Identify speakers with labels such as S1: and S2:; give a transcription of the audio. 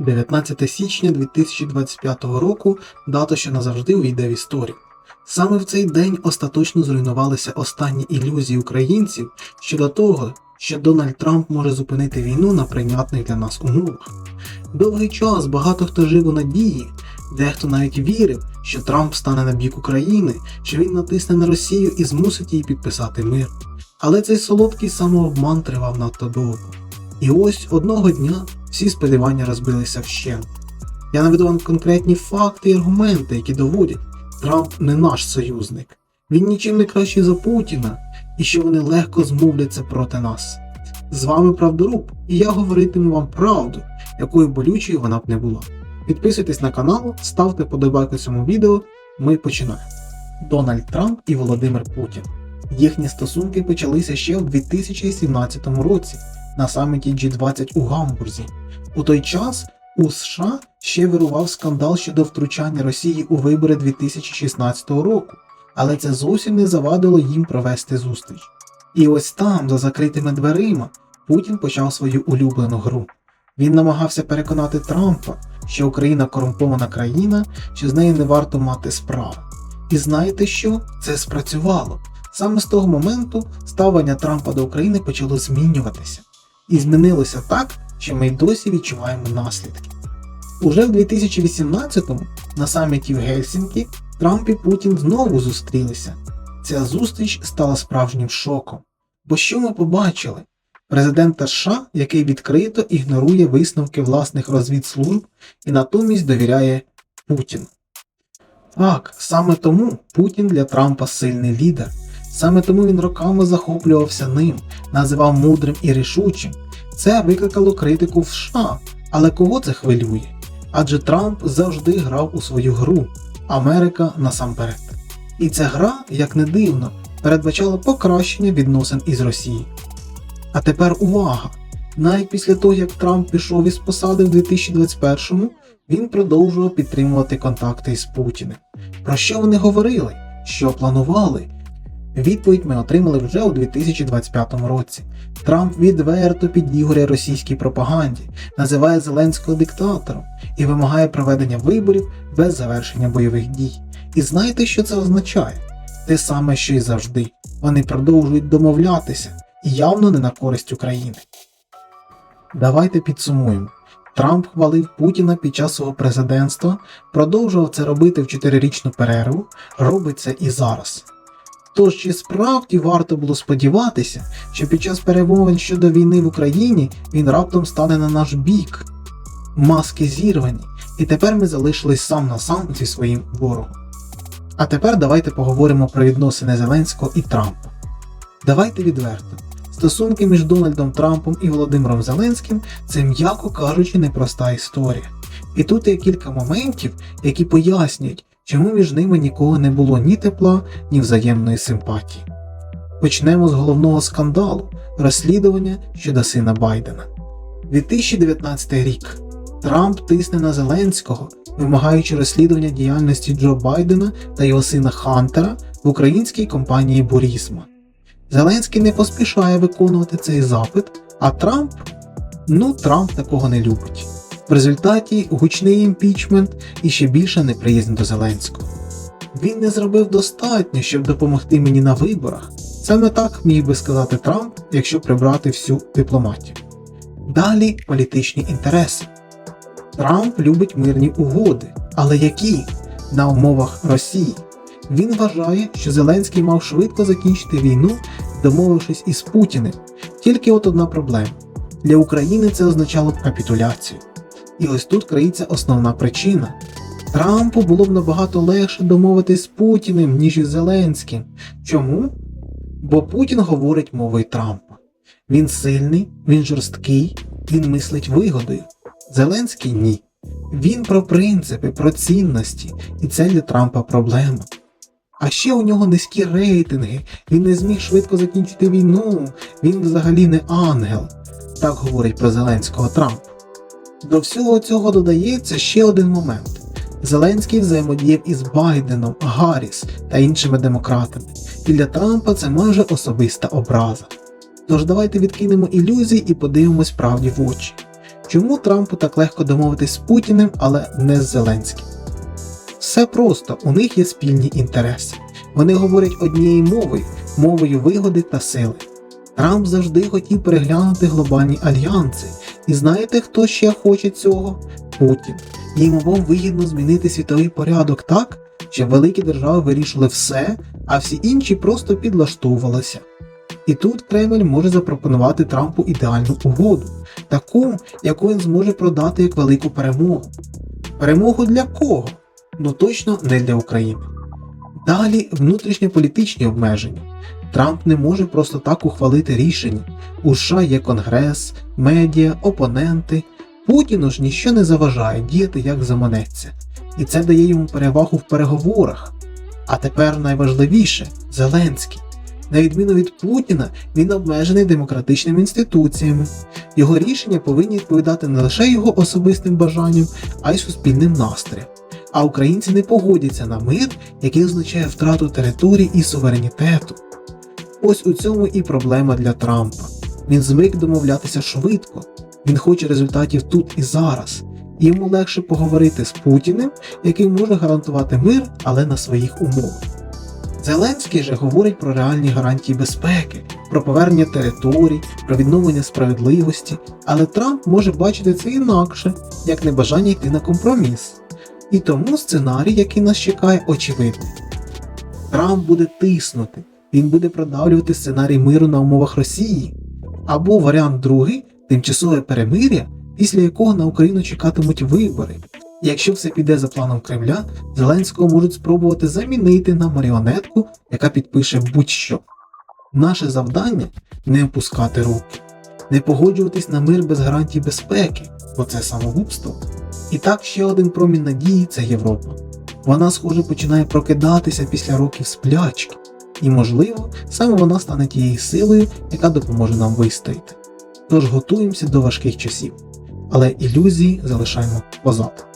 S1: 19 січня 2025 року дата, що назавжди увійде в історію. Саме в цей день остаточно зруйнувалися останні ілюзії українців щодо того, що Дональд Трамп може зупинити війну на прийнятних для нас умовах. Довгий час багато хто жив у надії, дехто навіть вірив, що Трамп стане на бік України, що він натисне на Росію і змусить її підписати мир. Але цей солодкий самообман тривав надто довго. І ось одного дня всі сподівання розбилися вщент. Я наведу вам конкретні факти і аргументи, які доводять, Трамп не наш союзник. Він нічим не кращий за Путіна, і що вони легко змовляться проти нас. З вами Правдоруб, і я говоритиму вам правду, якою болючою вона б не була. Підписуйтесь на канал, ставте подобайку цьому відео. Ми починаємо. Дональд Трамп і Володимир Путін. Їхні стосунки почалися ще в 2017 році на саміті G20 у Гамбурзі. У той час у США ще вирував скандал щодо втручання Росії у вибори 2016 року, але це зовсім не завадило їм провести зустріч. І ось там, за закритими дверима, Путін почав свою улюблену гру. Він намагався переконати Трампа, що Україна корумпована країна, що з нею не варто мати справи. І знаєте що? Це спрацювало. Саме з того моменту ставлення Трампа до України почало змінюватися. І змінилося так, що ми й досі відчуваємо наслідки. Уже в 2018-му на саміті в Гельсінкі Трамп і Путін знову зустрілися. Ця зустріч стала справжнім шоком. Бо що ми побачили? Президента США, який відкрито ігнорує висновки власних розвідслужб і натомість довіряє Путіну. Так, саме тому Путін для Трампа сильний лідер. Саме тому він роками захоплювався ним, називав мудрим і рішучим. Це викликало критику в США. Але кого це хвилює? Адже Трамп завжди грав у свою гру, Америка насамперед. І ця гра, як не дивно, передбачала покращення відносин із Росією. А тепер увага! Навіть після того, як Трамп пішов із посади в 2021-му, він продовжував підтримувати контакти із Путіним. Про що вони говорили? Що планували? Відповідь ми отримали вже у 2025 році. Трамп відверто підігрує російській пропаганді, називає Зеленського диктатором і вимагає проведення виборів без завершення бойових дій. І знаєте, що це означає? Те саме, що й завжди. Вони продовжують домовлятися і явно не на користь України. Давайте підсумуємо. Трамп хвалив Путіна під час свого президентства, продовжував це робити в чотирирічну перерву, робить це і зараз. Тож чи справді варто було сподіватися, що під час перемовин щодо війни в Україні він раптом стане на наш бік? Маски зірвані, і тепер ми залишились сам на сам зі своїм ворогом. А тепер давайте поговоримо про відносини Зеленського і Трампа. Давайте відверто. Стосунки між Дональдом Трампом і Володимиром Зеленським це, м'яко кажучи, непроста історія. І тут є кілька моментів, які пояснюють, чому між ними ніколи не було ні тепла, ні взаємної симпатії. Почнемо з головного скандалу розслідування щодо сина Байдена. 2019 рік Трамп тисне на Зеленського, вимагаючи розслідування діяльності Джо Байдена та його сина Хантера в українській компанії Бурісма. Зеленський не поспішає виконувати цей запит, а Трамп ну Трамп такого не любить. В результаті гучний імпічмент і ще більша неприязнь до Зеленського. Він не зробив достатньо, щоб допомогти мені на виборах. Саме так міг би сказати Трамп, якщо прибрати всю дипломатію. Далі політичні інтереси. Трамп любить мирні угоди, але які? На умовах Росії. Він вважає, що Зеленський мав швидко закінчити війну, домовившись із Путіним. Тільки от одна проблема: для України це означало б капітуляцію. І ось тут криється основна причина. Трампу було б набагато легше домовитись з Путіним, ніж із Зеленським. Чому? Бо Путін говорить мовою Трампа. Він сильний, він жорсткий, він мислить вигодою. Зеленський ні. Він про принципи, про цінності, і це для Трампа проблема. А ще у нього низькі рейтинги, він не зміг швидко закінчити війну, він взагалі не ангел. Так говорить про Зеленського Трамп. До всього цього додається ще один момент. Зеленський взаємодіяв із Байденом, Гарріс та іншими демократами, і для Трампа це майже особиста образа. Тож давайте відкинемо ілюзії і подивимось правді в очі. Чому Трампу так легко домовитись з Путіним, але не з Зеленським? Все просто, у них є спільні інтереси. Вони говорять однією мовою, мовою вигоди та сили. Трамп завжди хотів переглянути глобальні альянси. І знаєте, хто ще хоче цього? Путін. Їм обом вигідно змінити світовий порядок так, щоб великі держави вирішили все, а всі інші просто підлаштовувалися. І тут Кремль може запропонувати Трампу ідеальну угоду, таку, яку він зможе продати як велику перемогу. Перемогу для кого? Ну точно не для України. Далі внутрішньополітичні обмеження. Трамп не може просто так ухвалити рішення. У США є конгрес, медіа, опоненти. Путіну ж ніщо не заважає діяти як заманеться, і це дає йому перевагу в переговорах. А тепер найважливіше Зеленський. На відміну від Путіна, він обмежений демократичними інституціями. Його рішення повинні відповідати не лише його особистим бажанням, а й суспільним настроям. А українці не погодяться на мир, який означає втрату територій і суверенітету. Ось у цьому і проблема для Трампа. Він звик домовлятися швидко, він хоче результатів тут і зараз. Йому легше поговорити з Путіним, який може гарантувати мир, але на своїх умовах. Зеленський же говорить про реальні гарантії безпеки, про повернення територій, про відновлення справедливості, але Трамп може бачити це інакше, як небажання йти на компроміс. І тому сценарій, який нас чекає, очевидний. Трамп буде тиснути, він буде продавлювати сценарій миру на умовах Росії, або варіант другий тимчасове перемир'я, після якого на Україну чекатимуть вибори. Якщо все піде за планом Кремля, Зеленського можуть спробувати замінити на маріонетку, яка підпише будь-що. Наше завдання не опускати руки, не погоджуватись на мир без гарантій безпеки, бо це самогубство. І так ще один промінь надії це Європа. Вона, схоже, починає прокидатися після років сплячки, і, можливо, саме вона стане тією силою, яка допоможе нам вистояти. Тож готуємося до важких часів, але ілюзії залишаємо позаду.